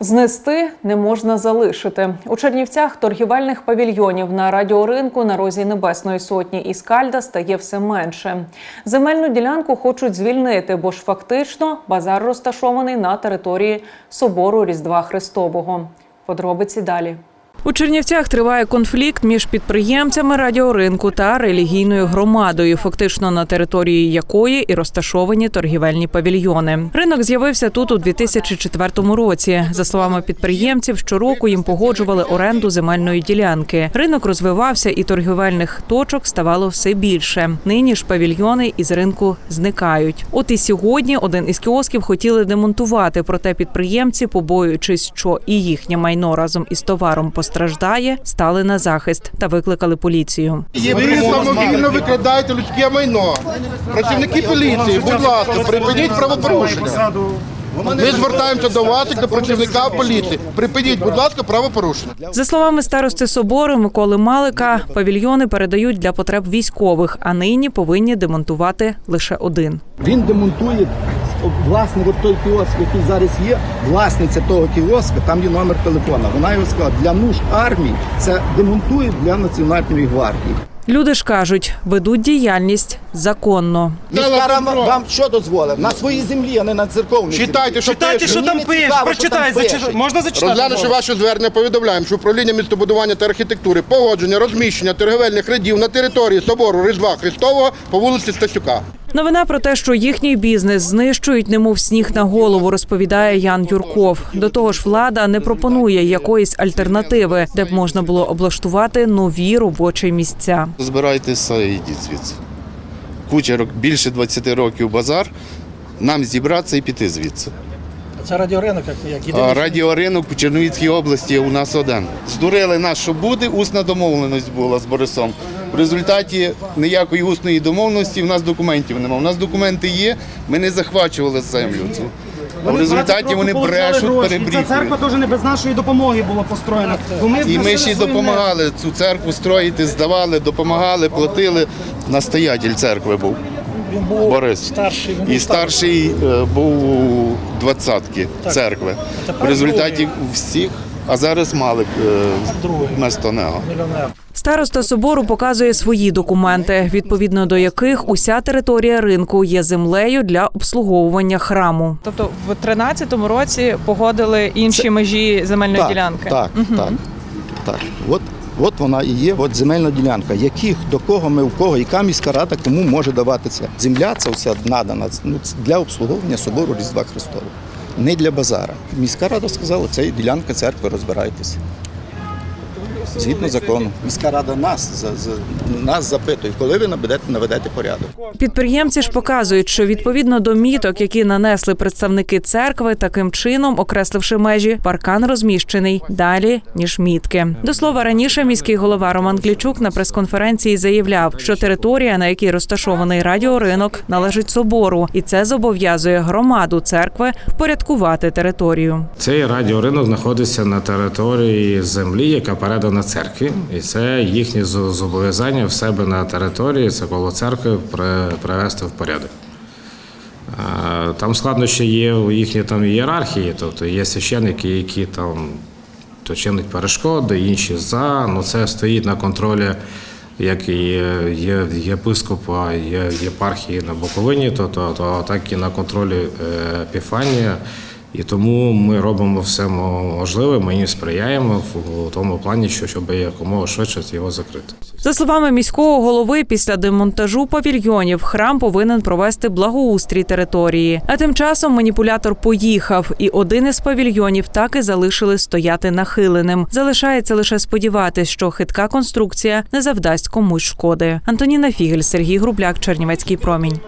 Знести не можна залишити у Чернівцях. Торгівельних павільйонів на радіоринку на розі Небесної сотні і Скальда стає все менше. Земельну ділянку хочуть звільнити, бо ж фактично базар розташований на території собору Різдва Христового. Подробиці далі. У Чернівцях триває конфлікт між підприємцями радіоринку та релігійною громадою, фактично на території якої і розташовані торгівельні павільйони. Ринок з'явився тут у 2004 році. За словами підприємців, щороку їм погоджували оренду земельної ділянки. Ринок розвивався, і торгівельних точок ставало все більше. Нині ж павільйони із ринку зникають. От і сьогодні один із кіосків хотіли демонтувати, проте підприємці, побоюючись, що і їхнє майно разом із товаром постраждає, стали на захист та викликали поліцію. Ви самовільно викрадаєте людське майно. Працівники поліції, будь ласка, припиніть правопорушення. Ми звертаємося до вас, як до працівника поліції. Припиніть, будь ласка, правопорушення. За словами старости собору Миколи Малика, павільйони передають для потреб військових, а нині повинні демонтувати лише один. Він демонтує власне от той кіоск, який зараз є. Власниця того кіоска, там є номер телефона. Вона його сказала для нужд армії. Це демонтує для національної гвардії. Люди ж кажуть, ведуть діяльність законно. Міська рама вам що дозволив? На своїй землі, а не на церковній. Читайте, що Читайте, пише. що там Мені не пише, цікаво, що там зачи- пише. можна зачитати? Розглянувши ваше звернення, повідомляємо, що управління містобудування та архітектури погодження розміщення торговельних рядів на території собору Різдва Христового по вулиці Стасюка. Новина про те, що їхній бізнес знищують, немов сніг на голову, розповідає Ян Юрков. До того ж, влада не пропонує якоїсь альтернативи, де б можна було облаштувати нові робочі місця. Збирайтеся йдіть звідси. Куча більше 20 років базар. Нам зібратися і піти звідси. Це радіоринок, як, єдиний. радіоринок у Чернівецькій області у нас один. Здурили нас, що буде, усна домовленість була з Борисом. В результаті ніякої усної домовленості в нас документів немає. У нас документи є, ми не захвачували землю цю. В результаті вони брешуть, Ця церква теж не без нашої допомоги була построєна. Бо ми І ми ще й допомагали цю церкву строїти, здавали, допомагали, платили. Настоятель церкви був. Він був Борис. старший. він І був старший е, був у двадцятки церкви. тепер В результаті другий. всіх, а зараз Малик е, Другий. вместо нього. мільйонер. Староста собору показує свої документи, відповідно до яких уся територія ринку є землею для обслуговування храму. Тобто, в 13-му році погодили інші межі земельної так, ділянки. Так, так, так. От, от вона і є, от земельна ділянка. Яких, до кого ми, у кого, яка міська рада, кому може даватися. Земля це все надана ну, для обслуговування собору Різдва Христового. Не для базара. Міська рада сказала, це ділянка церкви, розбирайтеся. Згідно закону. Міська рада нас, за, за, нас запитує, коли ви наведете, наведете порядок. Підприємці ж показують, що відповідно до міток, які нанесли представники церкви, таким чином, окресливши межі, паркан розміщений далі ніж мітки. До слова, раніше міський голова Роман Клічук на прес-конференції заявляв, що територія, на якій розташований радіоринок, належить собору, і це зобов'язує громаду церкви впорядкувати територію. Цей радіоринок знаходиться на території землі, яка передана церкві, і це їхнє зобов'язання в себе на території, це коло церкви привести в порядок. Там складнощі є у їхній там ієрархії, тобто є священники, які там то перешкоди, інші за. Ну це стоїть на контролі як і є, єпископа, є єпархії на Буковині, то, то так і на контролі е, Епіфанія. І тому ми робимо все можливе, ми їм сприяємо в тому плані, що щоб якомога швидше його закрити. За словами міського голови, після демонтажу павільйонів храм повинен провести благоустрій території. А тим часом маніпулятор поїхав, і один із павільйонів так і залишили стояти нахиленим. Залишається лише сподіватись, що хитка конструкція не завдасть комусь шкоди. Антоніна Фігель, Сергій Грубляк, Чернівецький промінь.